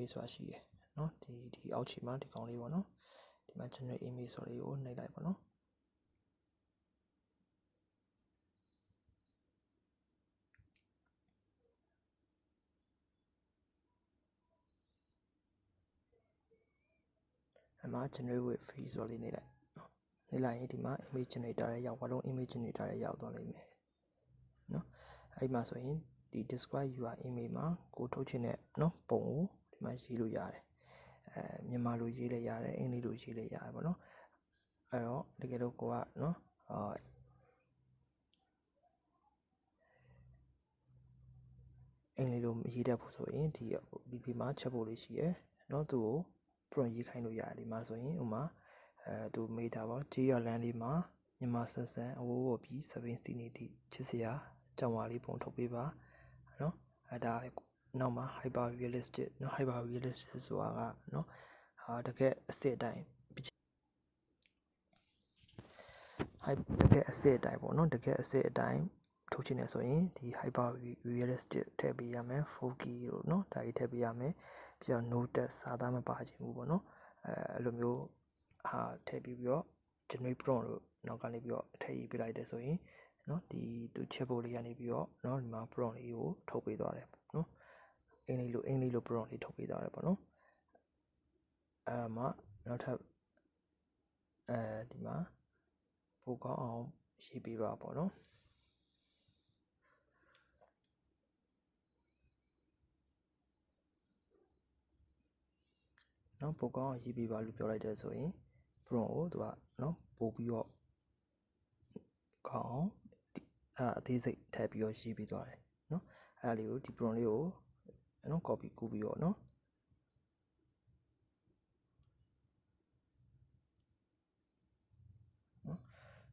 image ဆိုတာရှိတယ်เนาะဒီဒီအောက်ခြေမှာဒီကောင်လေးပေါ့နော်ဒီမှာ generate image ဆိုလေးကိုနှိပ်လိုက်ပါနော်အမှ generate with free ဆိုလေးနေလိုက်နော်နေလိုက်ရင်ဒီမှာ image generator ရဲ့ရောက်ဘာလို့ image generator ရဲ့ရောက်သွားလိမ့်မယ်နော်အဲ့မှာဆိုရင်ဒီ describe your image မှာကိုထုတ်ချင်တဲ့နော်ပုံကိုဒီ မှရေးလို့ရတယ်အဲမြန်မာလိုရေးလည်းရတယ်အင်္ဂလိပ်လိုရေးလည်းရတယ်ပေါ့နော်အဲ့တော့တကယ်လို့ကိုကနော်အာအင်္ဂလိပ်လိုရေးတတ်ဖို့ဆိုရင်ဒီဒီပေမှာချက်ဖို့လေးရှိရယ်နော်သူကို print ရေးခိုင်းလို့ရတယ်ဒီမှာဆိုရင်ဥမာအဲသူမေးတာပေါ့ဂျေးရလန်လေးမှာမြန်မာဆက်ဆန်အဝိုးဝပြီး7စီနေသည့်ချစ်စရာကြောင်ဝါလေးပုံထုတ်ပေးပါနော်အဲဒါ နောက်မှာ hyper realistic เนาะ hyper realistic ဆိုတာကเนาะဟာတကယ်အစစ်အတိုင်း hype တကယ်အစစ်အတိုင်းပေါ့နော်တကယ်အစစ်အတိုင်းထုတ်ချင်တယ်ဆိုရင်ဒီ hyper realistic ထည့်ပေးရမယ် foggy တို့เนาะဒါကြီးထည့်ပေးရမယ်ပြီးတော့ no text စာသားမပါခြင်းဘူးပေါ့နော်အဲအဲ့လိုမျိုးဟာထည့်ပြီးပြီးတော့ generate prompt လို့နောက်ကနေပြီးတော့ထည့်ရေးပေးလိုက်တယ်ဆိုရင်เนาะဒီသူချက်ပို့လေးကနေပြီးတော့เนาะဒီမှာ prompt လေးကိုထုတ်ပေးသွားတယ်เนาะ အင်္ဂလိပ်လိုအင်္ဂလိပ်လို prompt လေးထုတ်ပေးသွားတယ်ပေါ့နော်အဲမှာနောက်ထပ်အဲဒီမှာပိုကောင်းအောင်ရေးပေးပါပေါ့နော်နော်ပိုကောင်းအောင်ရေးပေးပါလို့ပြောလိုက်တဲ့ဆိုရင် prompt ကိုသူကနော်ပို့ပြီးတော့ကောင်းအောင်အဲအသေးစိတ်ထည့်ပြီးတော့ရေးပေးသွားတယ်နော်အဲဒါလေးကိုဒီ prompt လေးကို နော် copy ကူးပြီးတော့နော်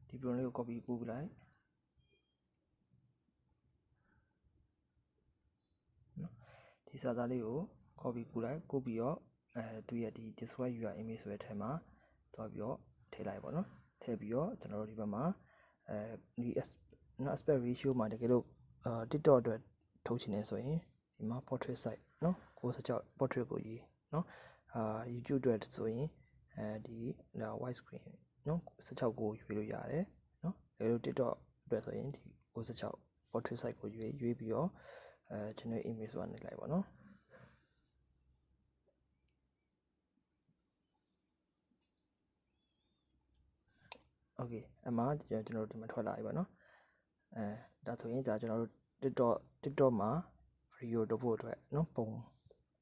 ဒီ prompt လေးကို copy ကူးပြလိုက်နော်ဒီစာသားလေးကို copy ကူးလိုက်ကူးပြီးတော့အဲသူရဲ့ဒီ describe your image ဆိုတဲ့ထဲမှာတွားပြီးတော့ထည့်လိုက်ပါတော့ထည့်ပြီးတော့ကျွန်တော်တို့ဒီဘက်မှာအဲဒီနော် aspect ratio မှာတကယ်လို့အာ TikTok အတွက်ထုတ်ချင်နေဆိုရင် ဒီမှာ portrait size နော်96 portrait ကိုရေးနော်အာ YouTube အတွက်ဆိုရင်အဲဒီဒါ wide screen နော်16ကိုရွေးလို့ရတယ်နော်တကယ်လို့ TikTok အတွက်ဆိုရင်ဒီ96 portrait size ကိုရွေးရွေးပြီးတော့အဲ generate image ဆိုတာနေလိုက်ပါနော်โอเคအမှကျွန်တော်တို့ဒီမှာထွက်လာပြီပါเนาะအဲဒါဆိုရင်ဒါကျွန်တော်တို့ TikTok TikTok မှာ video တို့ဖို့အတွက်နော်ပုံ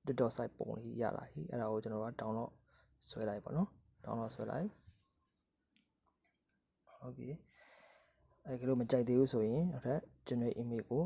TikTok site ပုံလေးရလာပြီအဲ့ဒါကိုကျွန်တော်က download ဆွဲလိုက်ပါနော် download ဆွဲလိုက် okay အဲ့ကလေးမကြိုက်သေးဘူးဆိုရင်အဲ့ဒါ generate image ကို